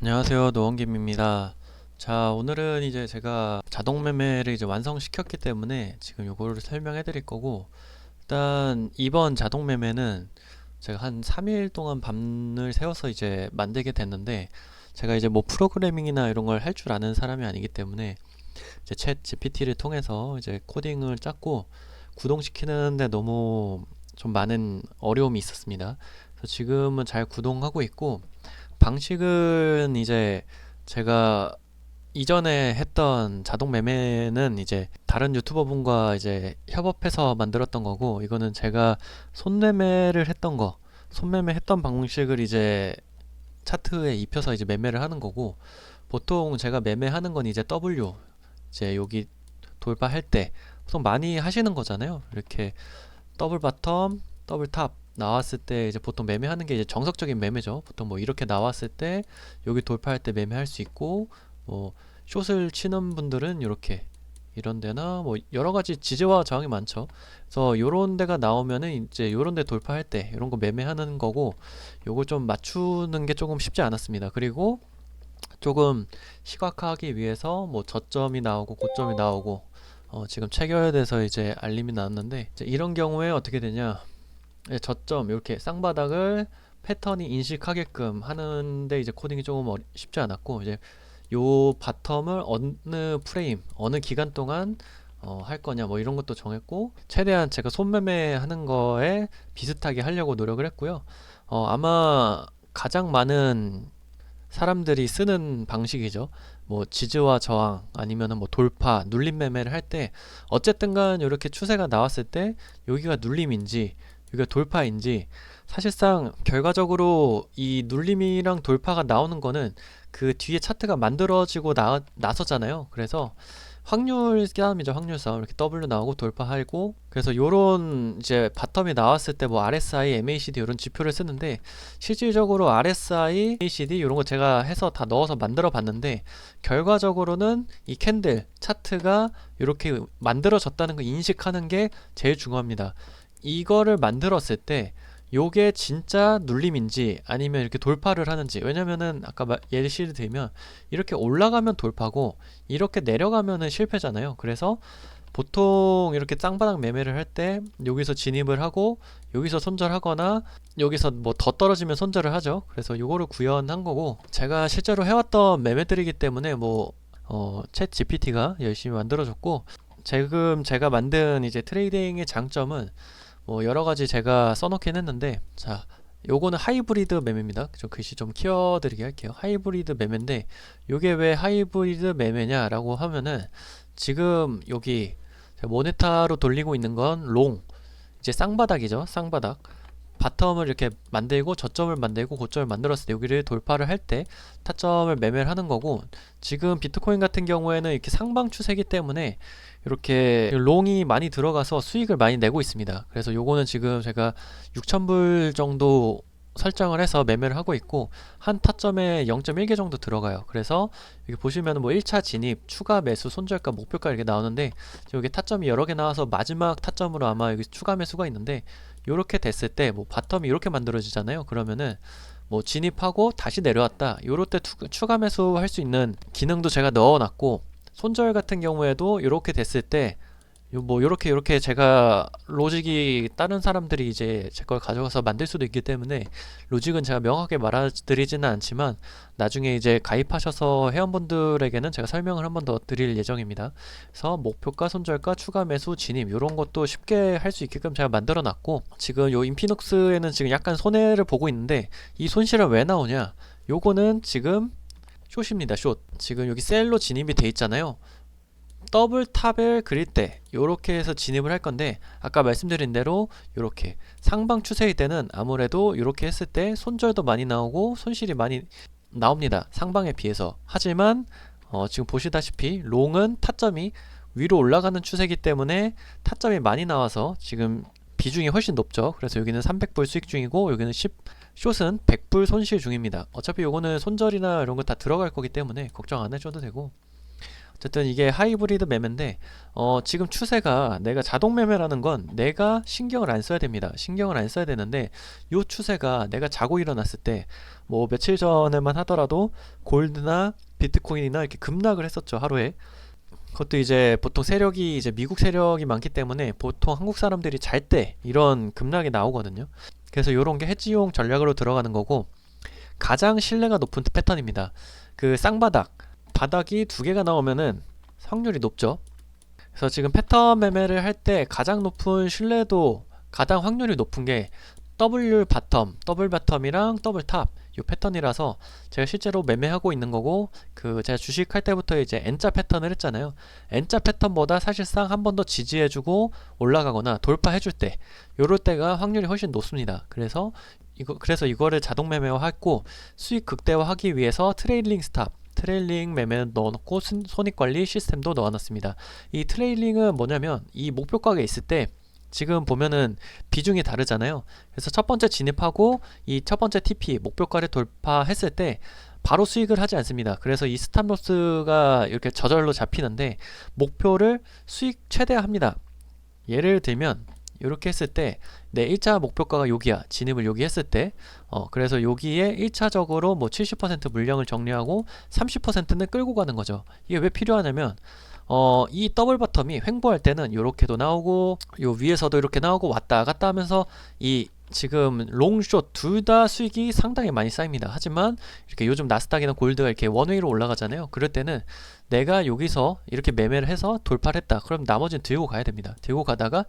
안녕하세요. 노원김입니다. 자, 오늘은 이제 제가 자동 매매를 이제 완성시켰기 때문에 지금 요거를 설명해 드릴 거고, 일단 이번 자동 매매는 제가 한 3일 동안 밤을 새워서 이제 만들게 됐는데, 제가 이제 뭐 프로그래밍이나 이런 걸 할 줄 아는 사람이 아니기 때문에 이제 챗 GPT를 통해서 이제 코딩을 짰고, 구동시키는데 너무 좀 많은 어려움이 있었습니다. 그래서 지금은 잘 구동하고 있고, 방식은 이제 제가 이전에 했던 자동 매매는 이제 다른 유튜버 분과 이제 협업해서 만들었던 거고 이거는 제가 손매매를 했던 거 손매매 했던 방식을 이제 차트에 입혀서 이제 매매를 하는 거고 보통 제가 매매하는 건 이제 W 이제 여기 돌파할 때 보통 많이 하시는 거잖아요. 이렇게 더블 바텀 더블 탑 나왔을 때 이제 보통 매매하는 게 이제 정석적인 매매죠. 보통 뭐 이렇게 나왔을 때 여기 돌파할 때 매매할 수 있고 뭐 숏을 치는 분들은 이렇게 이런 데나 뭐 여러 가지 지지와 저항이 많죠. 그래서 요런 데가 나오면은 이제 요런 데 돌파할 때 이런 거 매매하는 거고 요걸 좀 맞추는 게 조금 쉽지 않았습니다. 그리고 조금 시각화하기 위해서 뭐 저점이 나오고 고점이 나오고 어 지금 체결돼서 이제 알림이 나왔는데 이런 경우에 어떻게 되냐 예, 저점 이렇게 쌍바닥을 패턴이 인식하게끔 하는데 이제 코딩이 조금 어리- 쉽지 않았고 이제 요 바텀을 어느 프레임 어느 기간 동안 어, 할 거냐 뭐 이런 것도 정했고 최대한 제가 손매매 하는 거에 비슷하게 하려고 노력을 했고요. 어, 아마 가장 많은 사람들이 쓰는 방식이죠. 뭐 지지와 저항 아니면은 뭐 돌파, 눌림 매매를 할 때 어쨌든 간 이렇게 추세가 나왔을 때 여기가 눌림인지 여기가 돌파인지 사실상 결과적으로 이 눌림이랑 돌파가 나오는 거는 그 뒤에 차트가 만들어지고 나, 나서잖아요. 그래서 확률 싸움이죠. 확률 싸움. 이렇게 W 나오고 돌파하고 그래서 요런 이제 바텀이 나왔을 때 뭐 RSI, MACD 이런 지표를 쓰는데 실질적으로 RSI, MACD 이런 거 제가 해서 다 넣어서 만들어 봤는데 결과적으로는 이 캔들 차트가 이렇게 만들어졌다는 거 인식하는 게 제일 중요합니다. 이거를 만들었을 때 요게 진짜 눌림인지 아니면 이렇게 돌파를 하는지 왜냐면은 아까 마- 예시를 들면 이렇게 올라가면 돌파고 이렇게 내려가면은 실패잖아요. 그래서 보통 이렇게 쌍바닥 매매를 할 때 여기서 진입을 하고 여기서 손절하거나 여기서 뭐 더 떨어지면 손절을 하죠. 그래서 요거를 구현한 거고 제가 실제로 해왔던 매매들이기 때문에 뭐 어, 챗 GPT가 열심히 만들어줬고 지금 제가 만든 이제 트레이딩의 장점은 뭐 여러 가지 제가 써놓긴 했는데 자 요거는 하이브리드 매매입니다. 저 글씨 좀 키워드리게 할게요. 하이브리드 매매인데 요게 왜 하이브리드 매매냐라고 하면은 지금 여기 모네타로 돌리고 있는 건 롱 이제 쌍바닥이죠. 쌍바닥 바텀을 이렇게 만들고 저점을 만들고 고점을 만들었을 때 여기를 돌파를 할 때 타점을 매매를 하는 거고 지금 비트코인 같은 경우에는 이렇게 상방 추세기 때문에 이렇게 롱이 많이 들어가서 수익을 많이 내고 있습니다. 그래서 요거는 지금 제가 6,000불 정도 설정을 해서 매매를 하고 있고 한 타점에 0.1개 정도 들어가요. 그래서 여기 보시면 뭐 1차 진입, 추가 매수, 손절가, 목표가 이렇게 나오는데 여기 타점이 여러 개 나와서 마지막 타점으로 아마 여기 추가 매수가 있는데 요렇게 됐을 때 뭐 바텀이 이렇게 만들어지잖아요. 그러면은 뭐 진입하고 다시 내려왔다. 요럴 때 투- 추가 매수 할 수 있는 기능도 제가 넣어놨고 손절 같은 경우에도 이렇게 됐을 때요뭐 요렇게 요렇게 제가 로직이 다른 사람들이 이제 제 걸 가져가서 만들 수도 있기 때문에 로직은 제가 명확하게 말해드리지는 않지만 나중에 이제 가입하셔서 회원분들에게는 제가 설명을 한 번 더 드릴 예정입니다. 그래서 목표가, 손절가, 추가 매수, 진입 이런 것도 쉽게 할 수 있게끔 제가 만들어 놨고 지금 요 인피눅스에는 지금 약간 손해를 보고 있는데 이 손실은 왜 나오냐? 요거는 지금 숏입니다. 숏. 지금 여기 셀로 진입이 돼 있잖아요. 더블 탑을 그릴 때 요렇게 해서 진입을 할 건데 아까 말씀드린 대로 요렇게 상방 추세일 때는 아무래도 요렇게 했을 때 손절도 많이 나오고 손실이 많이 나옵니다. 상방에 비해서. 하지만 어, 지금 보시다시피 롱은 타점이 위로 올라가는 추세이기 때문에 타점이 많이 나와서 지금 비중이 훨씬 높죠. 그래서 여기는 300불 수익 중이고 여기는 10 숏은 100불 손실 중입니다. 어차피 요거는 손절이나 이런 거 다 들어갈 거기 때문에 걱정 안 해줘도 되고 어쨌든 이게 하이브리드 매매인데 어, 지금 추세가 내가 자동 매매라는 건 내가 신경을 안 써야 됩니다. 신경을 안 써야 되는데 요 추세가 내가 자고 일어났을 때 뭐 며칠 전에만 하더라도 골드나 비트코인이나 이렇게 급락을 했었죠 하루에 그것도 이제 보통 세력이 이제 미국 세력이 많기 때문에 보통 한국 사람들이 잘 때 이런 급락이 나오거든요. 그래서 이런 게 해지용 전략으로 들어가는 거고 가장 신뢰가 높은 패턴입니다. 그 쌍바닥 바닥이 두 개가 나오면은 확률이 높죠. 그래서 지금 패턴 매매를 할 때 가장 높은 신뢰도 가장 확률이 높은 게 W 바텀, 더블 바텀이랑 더블 탑 요 패턴이라서 제가 실제로 매매하고 있는 거고 그 제가 주식 할 때부터 이제 N자 패턴을 했잖아요. N자 패턴보다 사실상 한 번 더 지지해주고 올라가거나 돌파해줄 때 요럴 때가 확률이 훨씬 높습니다. 그래서 이거 그래서 이거를 자동 매매화했고 수익 극대화하기 위해서 트레일링 스탑 트레일링 매매 넣어놓고 순- 손익 관리 시스템도 넣어놨습니다. 이 트레일링은 뭐냐면 이 목표가가 있을 때 지금 보면은 비중이 다르잖아요. 그래서 첫 번째 진입하고 이 첫 번째 TP 목표가를 돌파했을 때 바로 수익을 하지 않습니다. 그래서 이 스탑로스가 이렇게 저절로 잡히는데 목표를 수익 최대화합니다. 예를 들면 이렇게 했을 때 내 1차 목표가가 여기야 진입을 여기 했을 때 어, 그래서 여기에 1차적으로 뭐 70% 물량을 정리하고 30%는 끌고 가는 거죠. 이게 왜 필요하냐면 어, 이 더블 버텀이 횡보할 때는 이렇게도 나오고 요 위에서도 이렇게 나오고 왔다 갔다 하면서 이 지금 롱숏 둘 다 수익이 상당히 많이 쌓입니다. 하지만 이렇게 요즘 나스닥이나 골드가 이렇게 원웨이로 올라가잖아요. 그럴 때는 내가 여기서 이렇게 매매를 해서 돌파를 했다. 그럼 나머지는 들고 가야 됩니다. 들고 가다가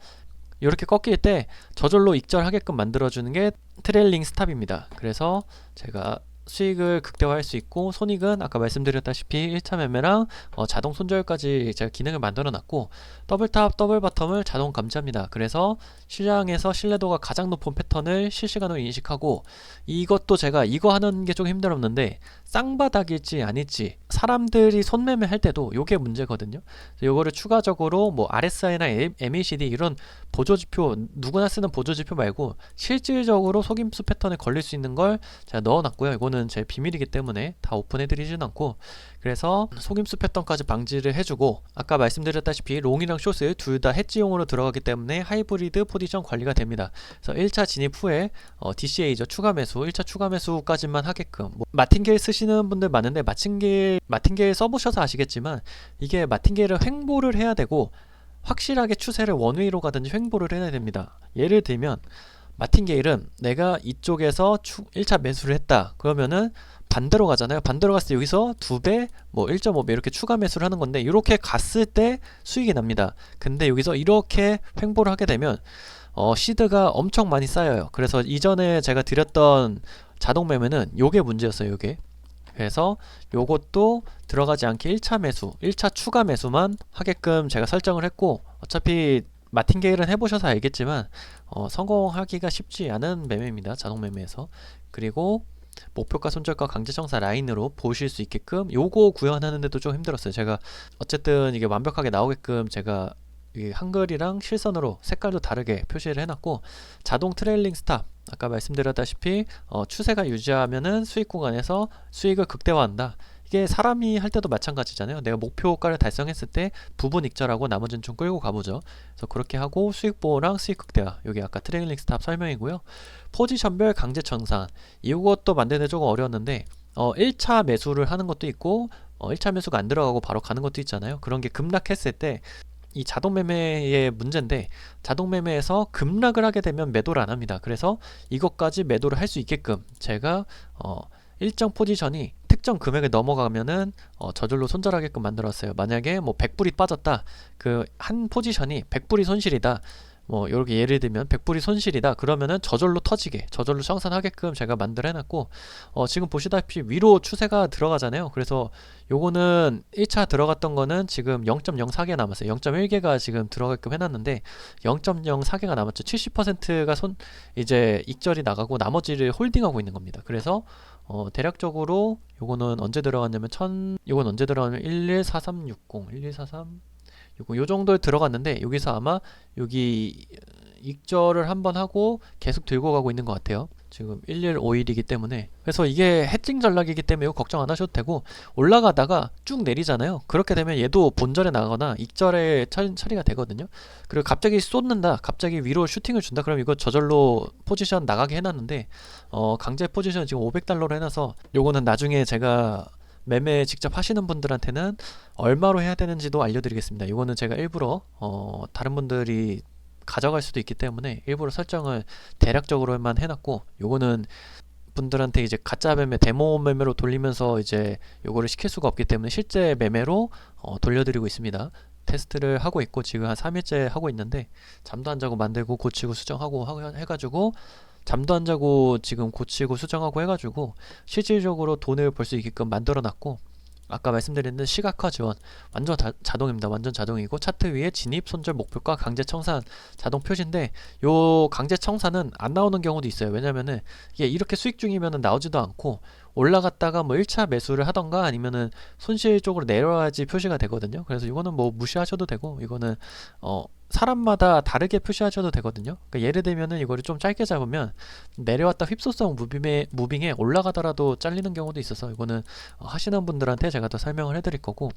이렇게 꺾일 때 저절로 익절하게끔 만들어주는 게 트레일링 스탑입니다. 그래서 제가 수익을 극대화할 수 있고 손익은 아까 말씀드렸다시피 1차 매매랑 어, 자동 손절까지 제가 기능을 만들어 놨고 더블탑 더블 바텀을 자동 감지합니다. 그래서 시장에서 신뢰도가 가장 높은 패턴을 실시간으로 인식하고 이것도 제가 이거 하는 게 좀 힘들었는데 쌍바닥일지 아닐지 사람들이 손매매 할 때도 요게 문제거든요. 요거를 추가적으로 뭐 RSI나 MACD 이런 보조지표 누구나 쓰는 보조지표 말고 실질적으로 속임수 패턴에 걸릴 수 있는 걸 제가 넣어놨고요. 이거는 제 비밀이기 때문에 다 오픈해드리진 않고 그래서 속임수 패턴까지 방지를 해주고 아까 말씀드렸다시피 롱이랑 숏을 둘 다 해지용으로 들어가기 때문에 하이브리드 포지션 관리가 됩니다. 그래서 1차 진입 후에 어, DCA죠 추가 매수 1차 추가 매수까지만 하게끔 뭐, 마틴게일 쓰시는 분들 많은데 마틴게일 마틴게일 써보셔서 아시겠지만 이게 마틴게일을 횡보를 해야 되고 확실하게 추세를 원웨이로 가든지 횡보를 해야 됩니다. 예를 들면 마틴게일은 내가 이쪽에서 추, 1차 매수를 했다. 그러면은 반대로 가잖아요. 반대로 갔을 때 여기서 두 배, 뭐 1.5배 이렇게 추가 매수를 하는 건데 이렇게 갔을 때 수익이 납니다. 근데 여기서 이렇게 횡보를 하게 되면 어, 시드가 엄청 많이 쌓여요. 그래서 이전에 제가 드렸던 자동 매매는 요게 문제였어요. 요게. 그래서 요것도 들어가지 않게 1차 매수, 1차 추가 매수만 하게끔 제가 설정을 했고 어차피 마틴게일은 해보셔서 알겠지만 어, 성공하기가 쉽지 않은 매매입니다. 자동 매매에서. 그리고 목표가 손절가 강제청사 라인으로 보실 수 있게끔 요거 구현하는데도 좀 힘들었어요. 제가 어쨌든 이게 완벽하게 나오게끔 제가 이 한글이랑 실선으로 색깔도 다르게 표시를 해놨고 자동 트레일링 스탑 아까 말씀드렸다시피 어, 추세가 유지하면은 수익 구간에서 수익을 극대화한다. 이게 사람이 할 때도 마찬가지잖아요. 내가 목표가를 달성했을 때 부분 익절하고 나머지는 좀 끌고 가보죠. 그래서 그렇게 하고 수익 보호랑 수익 극대화. 여기 아까 트레일링 스탑 설명이고요. 포지션별 강제 청산. 이것도 만드는 데 조금 어려웠는데 어, 1차 매수를 하는 것도 있고 어, 1차 매수가 안 들어가고 바로 가는 것도 있잖아요. 그런 게 급락했을 때 이 자동 매매의 문제인데 자동 매매에서 급락을 하게 되면 매도를 안 합니다. 그래서 이것까지 매도를 할 수 있게끔 제가 어, 일정 포지션이 특정 금액을 넘어가면은 어, 저절로 손절하게끔 만들었어요. 만약에 뭐 100불이 빠졌다. 그 한 포지션이 100불이 손실이다. 뭐 이렇게 예를 들면 100불이 손실이다. 그러면은 저절로 터지게 저절로 청산하게끔 제가 만들어 놨고 어, 지금 보시다시피 위로 추세가 들어가잖아요. 그래서 요거는 1차 들어갔던 거는 지금 0.04개 남았어요. 0.1개가 지금 들어가게끔 해놨는데 0.04개가 남았죠. 70%가 손 이제 익절이 나가고 나머지를 홀딩하고 있는 겁니다. 그래서 어, 대략적으로 요거는 언제 들어갔냐면 천 요건 언제 들어가냐면 114360 1143 요거 요 정도에 들어갔는데 여기서 아마 여기 익절을 한번 하고 계속 들고 가고 있는 것 같아요. 지금 1151이기 때문에. 그래서 이게 해칭 전략이기 때문에 이거 걱정 안 하셔도 되고 올라가다가 쭉 내리잖아요. 그렇게 되면 얘도 본절에 나가거나 익절에 처, 처리가 되거든요. 그리고 갑자기 쏟는다 갑자기 위로 슈팅을 준다 그럼 이거 저절로 포지션 나가게 해놨는데 어 강제 포지션 지금 500달러로 해놔서 요거는 나중에 제가 매매 직접 하시는 분들한테는 얼마로 해야 되는지도 알려드리겠습니다 이거는 제가 일부러 어 다른 분들이 가져갈 수도 있기 때문에 일부러 설정을 대략적으로만 해놨고 요거는 분들한테 이제 가짜 매매 데모 매매로 돌리면서 이제 요거를 시킬 수가 없기 때문에 실제 매매로 어, 돌려드리고 있습니다. 테스트를 하고 있고 지금 한 3일째 하고 있는데 잠도 안 자고 만들고 고치고 수정하고 하- 해가지고 잠도 안 자고 지금 고치고 수정하고 해가지고 실질적으로 돈을 벌 수 있게끔 만들어 놨고 아까 말씀드린 시각화 지원 완전 다- 자동입니다. 완전 자동이고 차트 위에 진입 손절 목표가 강제 청산 자동 표시인데 요 강제 청산은 안 나오는 경우도 있어요. 왜냐면은 이게 이렇게 수익 중이면은 나오지도 않고 올라갔다가 뭐 1차 매수를 하던가 아니면은 손실 쪽으로 내려와야지 표시가 되거든요. 그래서 이거는 뭐 무시하셔도 되고 이거는 어 사람마다 다르게 표시하셔도 되거든요. 그러니까 예를 들면은 이거를 좀 짧게 잡으면 내려왔다 휩소성 무빙에 무빙에 올라가더라도 잘리는 경우도 있어서 이거는 어, 하시는 분들한테 제가 더 설명을 해드릴 거고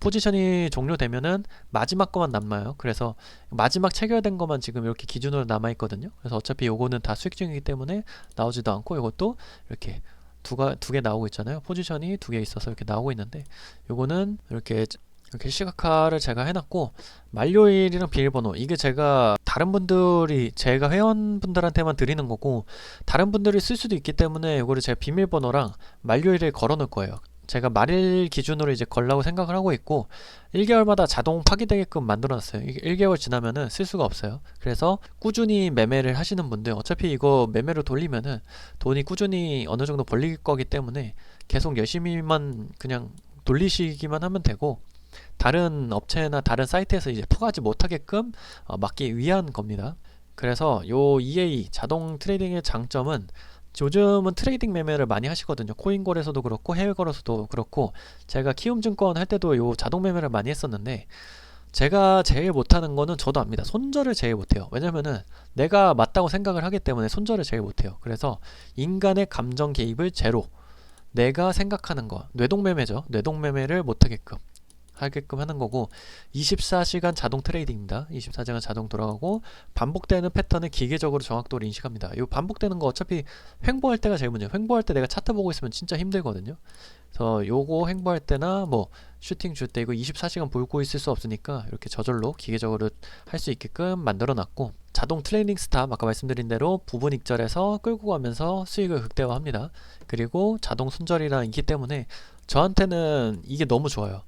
포지션이 종료되면은 마지막 거만 남아요. 그래서 마지막 체결된 것만 지금 이렇게 기준으로 남아 있거든요. 그래서 어차피 요거는 다 수익 중이기 때문에 나오지도 않고 이것도 이렇게 두가 두 개 나오고 있잖아요. 포지션이 두 개 있어서 이렇게 나오고 있는데 요거는 이렇게 이렇게 시각화를 제가 해놨고 만료일이랑 비밀번호 이게 제가 다른 분들이 제가 회원분들한테만 드리는 거고 다른 분들이 쓸 수도 있기 때문에 이거를 제가 비밀번호랑 만료일을 걸어 놓을 거예요. 제가 말일 기준으로 이제 걸라고 생각을 하고 있고 1개월마다 자동 파기되게끔 만들어 놨어요. 이게 1개월 지나면은 쓸 수가 없어요. 그래서 꾸준히 매매를 하시는 분들 어차피 이거 매매로 돌리면은 돈이 꾸준히 어느 정도 벌릴 거기 때문에 계속 열심히만 그냥 돌리시기만 하면 되고 다른 업체나 다른 사이트에서 이제 퍼가지 못하게끔 어, 막기 위한 겁니다. 그래서 요 EA 자동 트레이딩의 장점은 요즘은 트레이딩 매매를 많이 하시거든요. 코인걸에서도 그렇고 해외걸에서도 그렇고 제가 키움증권 할 때도 요 자동 매매를 많이 했었는데 제가 제일 못하는 거는 저도 압니다. 손절을 제일 못해요. 왜냐면은 내가 맞다고 생각을 하기 때문에 손절을 제일 못해요. 그래서 인간의 감정 개입을 제로 내가 생각하는 거 뇌동매매죠. 뇌동매매를 못하게끔 하게끔 하는 거고 24시간 자동 트레이딩입니다. 24시간 자동 돌아가고 반복되는 패턴을 기계적으로 정확도를 인식합니다. 이 반복되는 거 어차피 횡보할 때가 제일 문제예요. 횡보할 때 내가 차트 보고 있으면 진짜 힘들거든요. 그래서 요거 횡보할 때나 뭐 슈팅 줄 때 이거 24시간 보고 있을 수 없으니까 이렇게 저절로 기계적으로 할 수 있게끔 만들어 놨고 자동 트레이닝 스탑 아까 말씀드린 대로 부분 익절에서 끌고 가면서 수익을 극대화합니다. 그리고 자동 손절이랑 있기 때문에 저한테는 이게 너무 좋아요.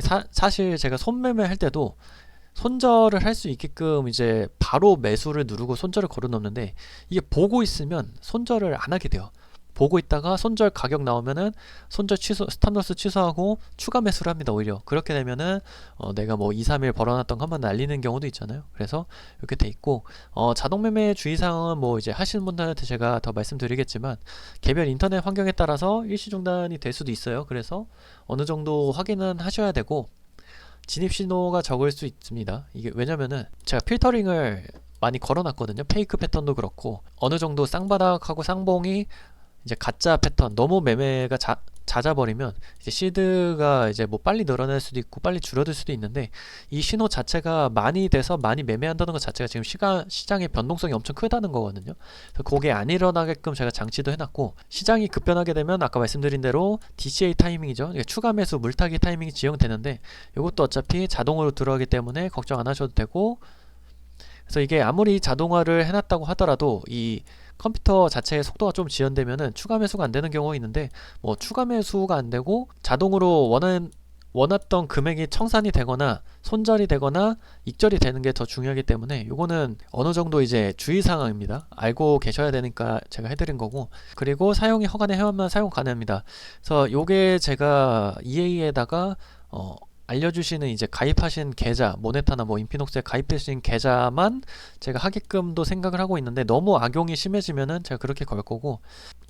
사, 사실 제가 손매매 할 때도 손절을 할 수 있게끔 이제 바로 매수를 누르고 손절을 걸어 놓는데 이게 보고 있으면 손절을 안 하게 돼요. 보고 있다가 손절 가격 나오면은 손절 취소 스탑로스 취소하고 추가 매수를 합니다 오히려 그렇게 되면은 어, 내가 뭐 2, 3일 벌어놨던 거 한번 날리는 경우도 있잖아요 그래서 이렇게 돼 있고 어, 자동 매매 주의사항은 뭐 이제 하시는 분들한테 제가 더 말씀드리겠지만 개별 인터넷 환경에 따라서 일시 중단이 될 수도 있어요 그래서 어느 정도 확인은 하셔야 되고 진입 신호가 적을 수 있습니다. 이게 왜냐면은 제가 필터링을 많이 걸어놨거든요. 페이크 패턴도 그렇고 어느 정도 쌍바닥하고 쌍봉이 이제 가짜 패턴 너무 매매가 자, 잦아버리면 이제 시드가 이제 뭐 빨리 늘어날 수도 있고 빨리 줄어들 수도 있는데 이 신호 자체가 많이 돼서 많이 매매한다는 것 자체가 지금 시간 시장의 변동성이 엄청 크다는 거거든요. 그래서 그게 안 일어나게끔 제가 장치도 해놨고 시장이 급변하게 되면 아까 말씀드린 대로 DCA 타이밍이죠. 추가 매수 물타기 타이밍이 지정되는데 이것도 어차피 자동으로 들어가기 때문에 걱정 안 하셔도 되고 그래서 이게 아무리 자동화를 해놨다고 하더라도 이 컴퓨터 자체의 속도가 좀 지연되면은 추가 매수가 안 되는 경우가 있는데 뭐 추가 매수가 안 되고 자동으로 원하는 원했던 금액이 청산이 되거나 손절이 되거나 익절이 되는 게 더 중요하기 때문에 요거는 어느 정도 이제 주의 사항입니다. 알고 계셔야 되니까 제가 해드린 거고 그리고 사용이 허가된 회원만 사용 가능합니다. 그래서 요게 제가 EA에다가 어 알려주시는 이제 가입하신 계좌 모네타나 뭐 인피녹스에 가입하신 계좌만 제가 하게끔도 생각을 하고 있는데 너무 악용이 심해지면은 제가 그렇게 걸 거고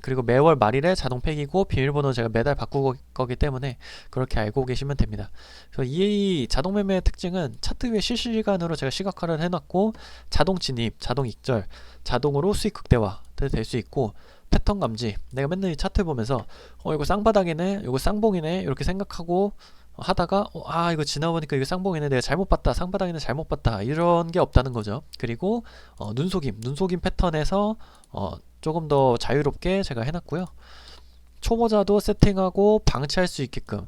그리고 매월 말일에 자동 폐기고 비밀번호 제가 매달 바꾸고 거기 때문에 그렇게 알고 계시면 됩니다. 그래서 EA 자동 매매의 특징은 차트 위에 실시간으로 제가 시각화를 해놨고 자동 진입, 자동 익절, 자동으로 수익 극대화 때될수 있고 패턴 감지 내가 맨날 이 차트 보면서 어 이거 쌍바닥이네 이거 쌍봉이네 이렇게 생각하고 하다가 어, 아 이거 지나보니까 이거 쌍봉이네 내가 잘못 봤다 쌍바닥이네 잘못 봤다 이런 게 없다는 거죠. 그리고 어, 눈속임 눈속임 패턴에서 어, 조금 더 자유롭게 제가 해놨고요. 초보자도 세팅하고 방치할 수 있게끔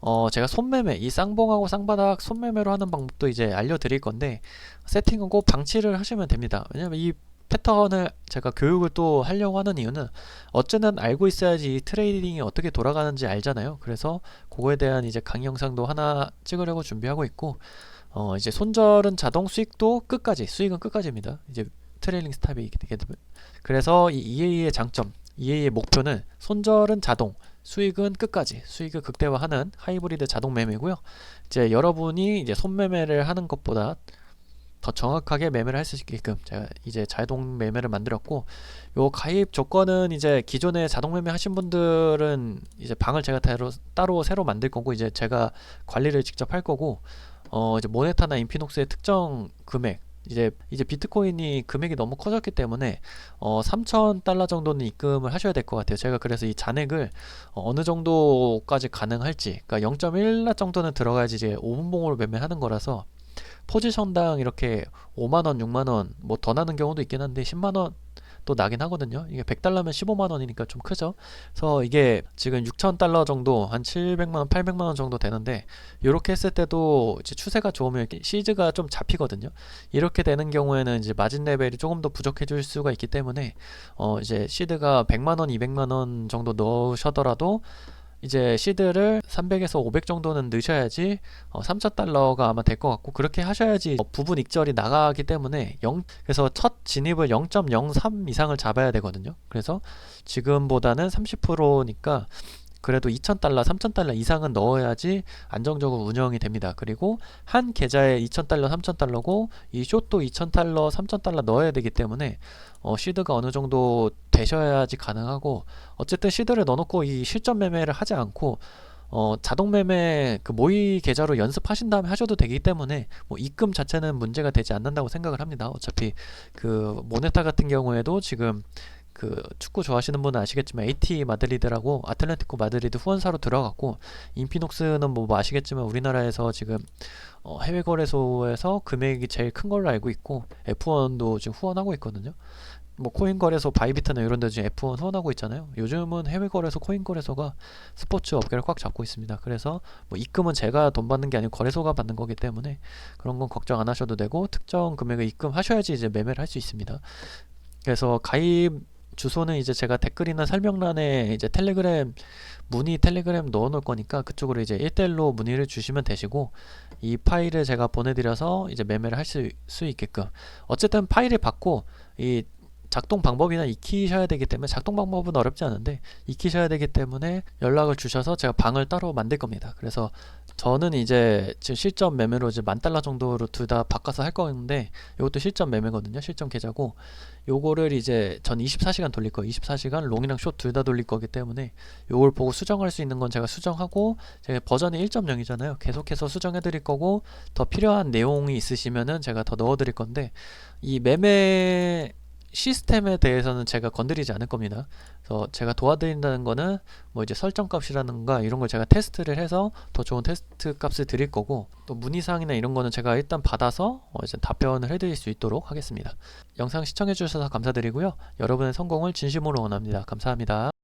어 제가 손매매 이 쌍봉하고 쌍바닥 손매매로 하는 방법도 이제 알려드릴 건데 세팅하고 방치를 하시면 됩니다. 왜냐면 이 패턴을 제가 교육을 또 하려고 하는 이유는 어쨌든 알고 있어야지 이 트레이딩이 어떻게 돌아가는지 알잖아요. 그래서 그거에 대한 이제 강의 영상도 하나 찍으려고 준비하고 있고 어 이제 손절은 자동 수익도 끝까지 수익은 끝까지입니다. 이제 트레일링 스탑이 되게 되면. 그래서 이 EA의 장점 EA의 목표는 손절은 자동 수익은 끝까지 수익을 극대화하는 하이브리드 자동 매매고요. 이제 여러분이 이제 손매매를 하는 것보다 더 정확하게 매매를 할 수 있게끔 제가 이제 자동 매매를 만들었고 요 가입 조건은 이제 기존에 자동 매매 하신 분들은 이제 방을 제가 따로, 따로 새로 만들 거고 이제 제가 관리를 직접 할 거고 어 이제 모네타나 인피녹스의 특정 금액 이제 이제 비트코인이 금액이 너무 커졌기 때문에 어 3천 달러 정도는 입금을 하셔야 될 것 같아요. 제가 그래서 이 잔액을 어, 어느 정도까지 가능할지 그러니까 0.1라 정도는 들어가야지 이제 5분봉으로 매매하는 거라서 포지션당 이렇게 5만원, 6만원 뭐 더 나는 경우도 있긴 한데 10만원 또 나긴 하거든요. 이게 100달러면 15만 원이니까 좀 크죠. 그래서 이게 지금 6천 달러 정도 한 700만 원, 800만 원 정도 되는데 이렇게 했을 때도 이제 추세가 좋으면 이렇게 시즈가 좀 잡히거든요. 이렇게 되는 경우에는 이제 마진 레벨이 조금 더 부족해질 수가 있기 때문에 어 이제 시드가 100만 원, 200만 원 정도 넣으셔더라도 이제 시드를 300에서 500 정도는 넣으셔야지 어, 3,000달러가 아마 될 것 같고 그렇게 하셔야지 어, 부분 익절이 나가기 때문에 0 그래서 첫 진입을 0.03 이상을 잡아야 되거든요. 그래서 지금보다는 30%니까 그래도 2,000달러, 3,000달러 이상은 넣어야지 안정적으로 운영이 됩니다. 그리고 한 계좌에 2,000달러, 3,000달러고 이 숏도 2,000달러, 3,000달러 넣어야 되기 때문에 어, 시드가 어느 정도 되셔야지 가능하고 어쨌든 시드를 넣어놓고 이 실전 매매를 하지 않고 어, 자동 매매 그 모의 계좌로 연습하신 다음에 하셔도 되기 때문에 뭐 입금 자체는 문제가 되지 않는다고 생각을 합니다. 어차피 그 모네타 같은 경우에도 지금 그 축구 좋아하시는 분은 아시겠지만 AT 마드리드라고 아틀레티코 마드리드 후원사로 들어갔고 인피녹스는 뭐, 뭐 아시겠지만 우리나라에서 지금 어, 해외 거래소에서 금액이 제일 큰 걸로 알고 있고 F1도 지금 후원하고 있거든요. 뭐 코인 거래소 바이비트나 이런 데 지금 F1 후원하고 있잖아요. 요즘은 해외 거래소 코인 거래소가 스포츠 업계를 꽉 잡고 있습니다. 그래서 뭐 입금은 제가 돈 받는 게 아니고 거래소가 받는 거기 때문에 그런 건 걱정 안 하셔도 되고 특정 금액을 입금하셔야지 이제 매매를 할 수 있습니다. 그래서 가입 주소는 이제 제가 댓글이나 설명란에 이제 텔레그램 문의 텔레그램 넣어 놓을 거니까 그쪽으로 이제 1대1로 문의를 주시면 되시고 이 파일을 제가 보내드려서 이제 매매를 할수수 있게끔. 어쨌든 파일을 받고 이 작동 방법이나 익히셔야 되기 때문에 작동 방법은 어렵지 않은데 익히셔야 되기 때문에 연락을 주셔서 제가 방을 따로 만들 겁니다. 그래서 저는 이제 지금 실전 매매로 이제 만 달러 정도로 둘 다 바꿔서 할 거는데 이것도 실전 매매거든요. 실전 계좌고 요거를 이제 전 24시간 돌릴 거예요. 24시간 롱이랑 숏 둘 다 돌릴 거기 때문에 요걸 보고 수정할 수 있는 건 제가 수정하고 제가 버전이 1.0이잖아요. 계속해서 수정해 드릴 거고 더 필요한 내용이 있으시면은 제가 더 넣어 드릴 건데 이 매매 시스템에 대해서는 제가 건드리지 않을 겁니다. 그래서 제가 도와드린다는 거는 뭐 이제 설정 값이라든가 이런 걸 제가 테스트를 해서 더 좋은 테스트 값을 드릴 거고 또 문의사항이나 이런 거는 제가 일단 받아서 어 이제 답변을 해드릴 수 있도록 하겠습니다. 영상 시청해 주셔서 감사드리고요. 여러분의 성공을 진심으로 원합니다. 감사합니다.